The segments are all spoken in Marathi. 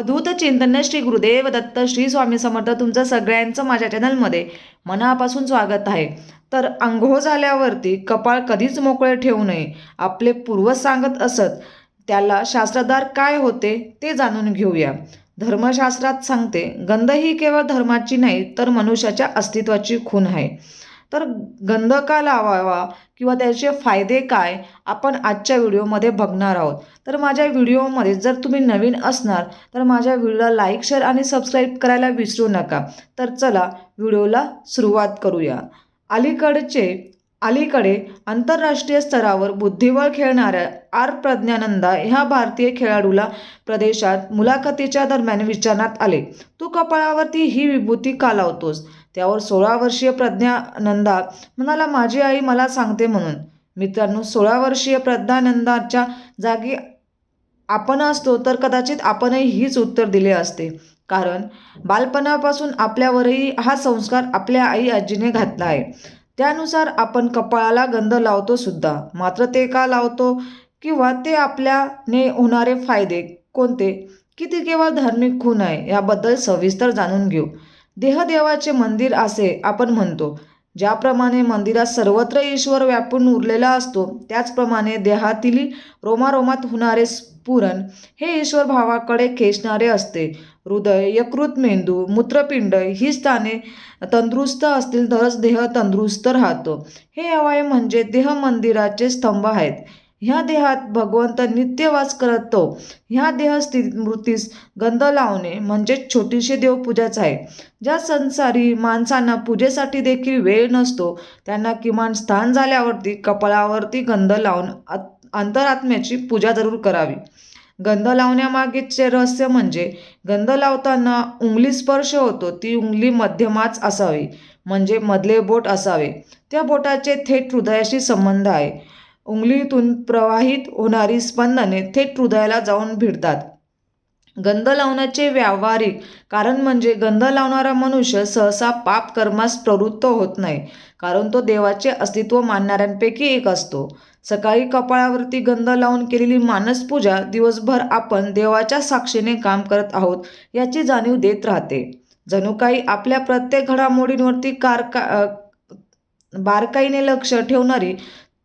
अवधूत चिंतन श्री गुरुदेव दत्त श्री स्वामी समर्थ तुमचं सगळ्यांचं माझ्या चॅनलमध्ये मनापासून स्वागत आहे. तर आंघोळ झाल्यावरती कपाळ कधीच मोकळे ठेवू नये आपले पूर्वज सांगत असत त्याला शास्त्रधार काय होते ते जाणून घेऊया. धर्मशास्त्रात सांगते गंध ही केवळ धर्माची नाही तर मनुष्याच्या अस्तित्वाची खून आहे. तर गंध का लावावा किंवा त्याचे फायदे काय आपण आजच्या व्हिडिओमध्ये बघणार आहोत. तर माझ्या व्हिडिओमध्ये जर तुम्ही नवीन असणार तर माझ्या व्हिडिओला लाईक शेअर आणि सबस्क्राईब करायला विसरू नका. तर चला व्हिडिओला सुरुवात करूया. अलीकडचे अलीकडे आंतरराष्ट्रीय स्तरावर बुद्धिबळ खेळणाऱ्या आर प्रज्ञानंदा ह्या भारतीय खेळाडूला प्रदेशात मुलाखतीच्या दरम्यान विचारण्यात आले. तू कपाळावरती ही विभूती का लावतोस? त्यावर सोळा वर्षीय प्रज्ञानंदा म्हणाला माझी आई मला सांगते म्हणून. मित्रांनो सोळा वर्षीय प्रज्ञानंदाच्या जागी आपण असतो तर कदाचित आपणही हीच उत्तर दिले असते. कारण बालपणापासून आपल्यावरही हा संस्कार आपल्या आई आजीने घातला आहे. त्यानुसार आपण कपाळाला गंध लावतो सुद्धा. मात्र ते का लावतो किंवा ते आपल्याने होणारे फायदे कोणते? किती केवळ धार्मिक खून आहे? याबद्दल सविस्तर जाणून घेऊ. देहदेवाचे मंदिर असे आपण म्हणतो. ज्याप्रमाणे मंदिरात सर्वत्र ईश्वर व्यापून उरलेला असतो त्याचप्रमाणे देहातील रोमारोमात होणारे स्फुरण हे ईश्वर भावाकडे खेचणारे असते. हृदय यकृत मेंदू मूत्रपिंड ही स्थाने तंदुरुस्त असतील तरच देह तंदुरुस्त राहतो. हे अवयव म्हणजे देह मंदिराचे स्तंभ आहेत. ह्या देहात भगवंत नित्यवास करतो ह्या देहस्थितीत मूर्तीस गंध लावणे म्हणजे छोटीशी देवपूजाच आहे. ज्या संसारी माणसांना पूजेसाठी देखील वेळ नसतो त्यांना किमान स्थान झाल्यावरती कपाळावरती गंध लावून अंतरात्म्याची पूजा जरूर करावी. गंध लावण्यामागेचे रहस्य म्हणजे गंध लावताना उंगली स्पर्श होतो ती उंगली मध्यमाच असावी म्हणजे मधले बोट असावे. त्या बोटाचे थेट हृदयाशी संबंध आहे. उंगलीतून प्रवाहित होणारी स्पंदने थेट हृदयाला जाऊन भिडतात. गंध लावण्याचे व्यावहारिक कारण म्हणजे गंध लावणारा मनुष्य सहसा पाप कर्मास प्रवृत्त होत नाही कारण तो देवाचे अस्तित्व मानणाऱ्यांपैकी एक असतो. सकाळी कपाळावरती गंध लावून केलेली मानसपूजा दिवसभर आपण देवाच्या साक्षीने काम करत आहोत याची जाणीव देत राहते. जणू काही आपल्या प्रत्येक घडामोडींवरती कारका बारकाईने लक्ष ठेवणारी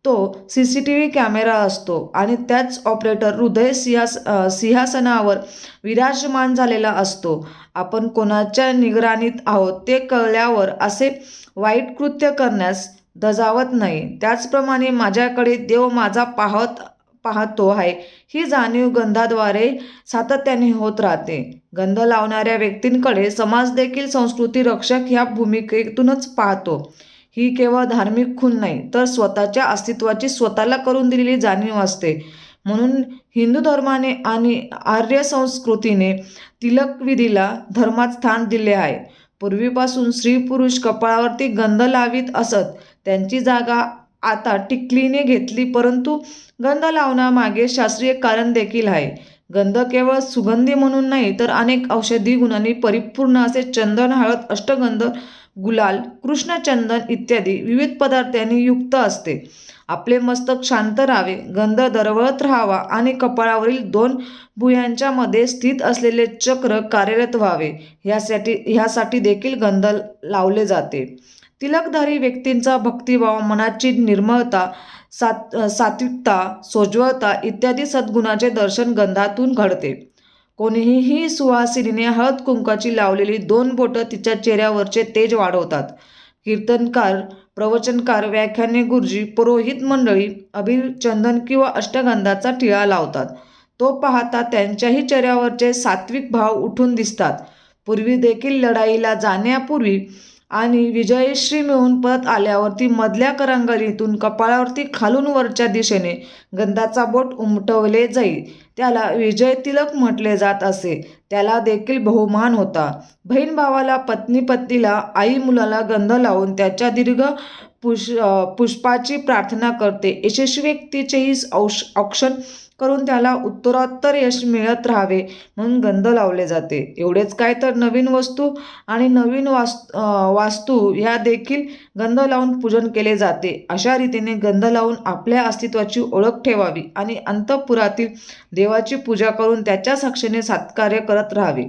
तो C C T V camera असतो आणि त्याच ऑपरेटर हृदय सिंहास सिंहासनावर विराजमान झालेला असतो. आपण कोणाच्या निगराणीत आहोत ते कळल्यावर असे वाईट कृत्य करण्यास दजावत नाही. त्याचप्रमाणे माझ्याकडे देव माझा पाहत पाहतो आहे. ही जाणीव गंधाद्वारे सातत्याने होत राहते. गंध लावणाऱ्या व्यक्तींकडे समाज देखील संस्कृती रक्षक ह्या भूमिकेतूनच पाहतो. ही केवळ धार्मिक खून नाही तर स्वतःच्या अस्तित्वाची स्वतःला करून दिलेली जाणीव असते. म्हणून हिंदू धर्माने आणि आर्य संस्कृतीने तिलकविधीला धर्मात स्थान दिले आहे. पूर्वीपासून स्त्री पुरुष कपाळावरती गंध लावित असत त्यांची जागा आता टिकलीने घेतली परंतु गंध लावण्यामागे शास्त्रीय कारण देखील आहे. गंध केवळ सुगंधी म्हणून नाही तर अनेक औषधी गुणांनी परिपूर्ण असे चंदन हळद अष्टगंध गुलाल कृष्णचंदन इत्यादी विविध पदार्थांनी युक्त असते. आपले मस्तक शांत राहावे गंध दरवळत राहावा आणि कपाळावरील दोन भुयांच्या मध्ये स्थित असलेले चक्र कार्यरत व्हावे. ह्यासाठी ह्यासाठी देखील गंध लावले जाते. तिलकधारी व्यक्तींचा भक्तिभाव मनाची निर्मळता सात सात्विकता सोज्वळता इत्यादी सद्गुणाचे दर्शन गंधातून घडते. कोणीही सुवासिनीने हळद कुंकाची लावलेली दोन बोटं तिच्या चेहऱ्यावरचे तेज वाढवतात. कीर्तनकार प्रवचनकार व्याख्याने गुरुजी पुरोहित मंडळी अभिचंदन किंवा अष्टगंधाचा टिळा लावतात. तो पाहता त्यांच्याही चेहऱ्यावरचे सात्विक भाव उठून दिसतात. पूर्वी देखील लढाईला जाण्यापूर्वी आणि विजयश्री मिळून परत आल्यावरती मधल्या करंगळीतून कपाळावरती खालून वरच्या दिशेने गंधाचा बोट उमटवले जाई त्याला विजय तिलक म्हटले जात असे. त्याला देखील बहुमान होता. बहीण भावाला पत्नी पत्नीला आई मुलाला गंध लावून त्याच्या दीर्घ पुष पुष्पाची प्रार्थना करते. यशस्वी व्यक्तीचेही औष औक्षण करून त्याला उत्तरोत्तर यश मिळत राहावे म्हणून गंध लावले जाते. एवढेच काय तर नवीन वस्तू आणि नवीन वास वास्तू ह्या देखील गंध लावून पूजन केले जाते. अशा रीतीने गंध लावून आपल्या अस्तित्वाची ओळख ठेवावी आणि अंतःपुरातील देवाची पूजा करून त्याच्या साक्षीने सत्कार्य करत राहावे.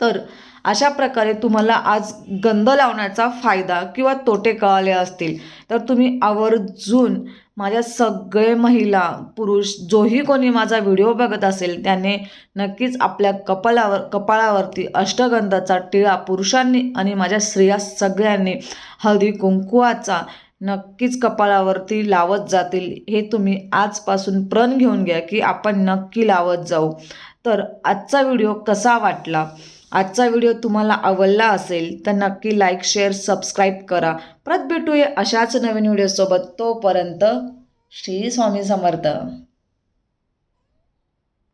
तर अशा प्रकारे तुम्हाला आज गंध लावण्याचा फायदा किंवा तोटे कळाले असतील. तर तुम्ही आवर्जून माझ्या सगळे महिला पुरुष जोही कोणी माझा व्हिडिओ बघत असेल त्याने नक्कीच आपल्या कपालावर कपाळावरती अष्टगंधाचा टिळा पुरुषांनी आणि माझ्या स्त्रिया सगळ्यांनी हळदी कुंकुवाचा नक्कीच कपाळावरती लावत जातील हे तुम्ही आजपासून प्रण घेऊन घ्या की आपण नक्की लावत जाऊ. तर आजचा व्हिडिओ कसा वाटला? आजचा व्हिडिओ तुम्हाला आवडला असेल तर नक्की लाईक शेअर सबस्क्राईब करा. परत भेटूया अशाच नवीन व्हिडिओसोबत. तोपर्यंत श्री स्वामी समर्थ.